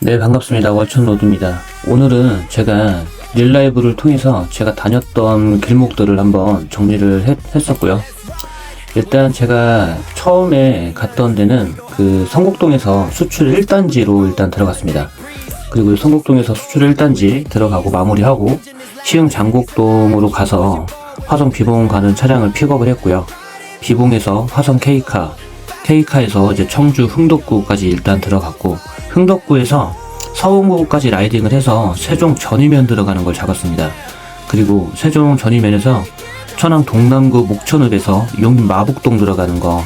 네, 반갑습니다. 월천로드입니다. 오늘은 제가 릴라이브를 통해서 제가 다녔던 길목들을 한번 정리를 했, 했었고요. 일단 제가 처음에 갔던 데는 그 성곡동에서 수출 1단지로 일단 들어갔습니다. 그리고 성곡동에서 수출 1단지 들어가고 마무리하고 시흥 장곡동으로 가서 화성 비봉 가는 차량을 픽업을 했고요. 비봉에서 화성 K카, K카에서 이제 청주 흥덕구까지 일단 들어갔고 흥덕구에서 서운구까지 라이딩을 해서 세종 전이면 들어가는 걸 잡았습니다. 그리고 세종 전이면에서 천안 동남구 목천읍에서 용인 마북동 들어가는 거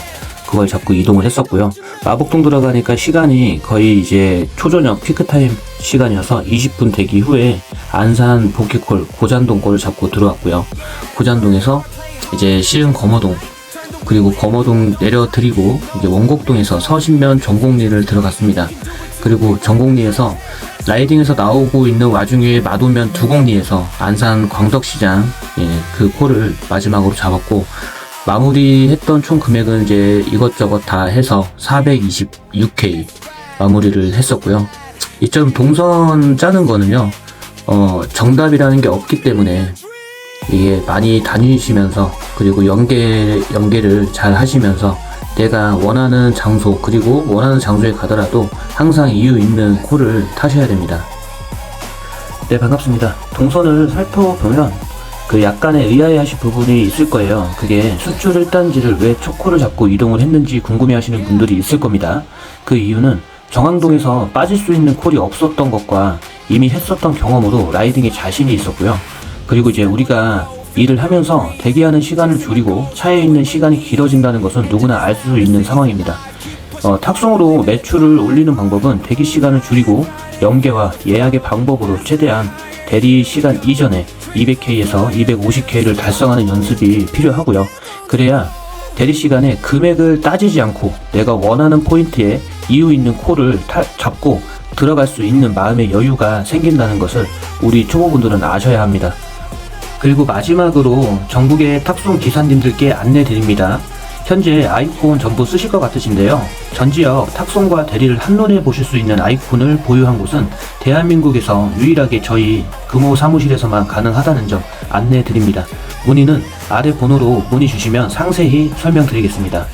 그걸 잡고 이동을 했었고요. 마북동 들어가니까 시간이 거의 이제 초저녁 피크타임 시간이어서 20분 대기 후에 안산 보키콜 고잔동 거를 잡고 들어왔고요. 고잔동에서 이제 시흥 검어동 그리고 검어동 내려드리고 이제 원곡동에서 서신면 전곡리를 들어갔습니다. 그리고 전곡리에서 라이딩에서 나오고 있는 와중에 마도면 두곡리에서 안산 광덕시장 예, 그 콜을 마지막으로 잡았고 마무리했던 총 금액은 이제 이것저것 다 해서 426K 마무리를 했었고요. 이점 동선 짜는 거는요, 어, 정답이라는 게 없기 때문에 이게 많이 다니시면서 그리고 연계 연계를 잘 하시면서 내가 원하는 장소 그리고 원하는 장소에 가더라도 항상 이유 있는 코를 타셔야 됩니다. 네 반갑습니다. 동선을 살펴보면 그 약간의 의아해하실 부분이 있을 거예요. 그게 수출 1단지를 왜 초코를 잡고 이동을 했는지 궁금해하시는 분들이 있을 겁니다. 그 이유는 정항동에서 빠질 수 있는 콜이 없었던 것과 이미 했었던 경험으로 라이딩에 자신이 있었고요. 그리고 이제 우리가 일을 하면서 대기하는 시간을 줄이고 차에 있는 시간이 길어진다는 것은 누구나 알 수 있는 상황입니다. 어, 탁송으로 매출을 올리는 방법은 대기 시간을 줄이고 연계와 예약의 방법으로 최대한 대리 시간 이전에 200K에서 250K를 달성하는 연습이 필요하고요. 그래야 대리 시간에 금액을 따지지 않고 내가 원하는 포인트에 이유 있는 콜을 타- 잡고 들어갈 수 있는 마음의 여유가 생긴다는 것을 우리 초보분들은 아셔야 합니다. 그리고 마지막으로 전국의 탁송 기사님들께 안내 드립니다. 현재 아이폰 전부 쓰실 것 같으신데요. 전 지역 탁송과 대리를 한눈에 보실 수 있는 아이폰을 보유한 곳은 대한민국에서 유일하게 저희 금호 사무실에서만 가능하다는 점 안내 드립니다. 문의는 아래 번호로 문의 주시면 상세히 설명드리겠습니다.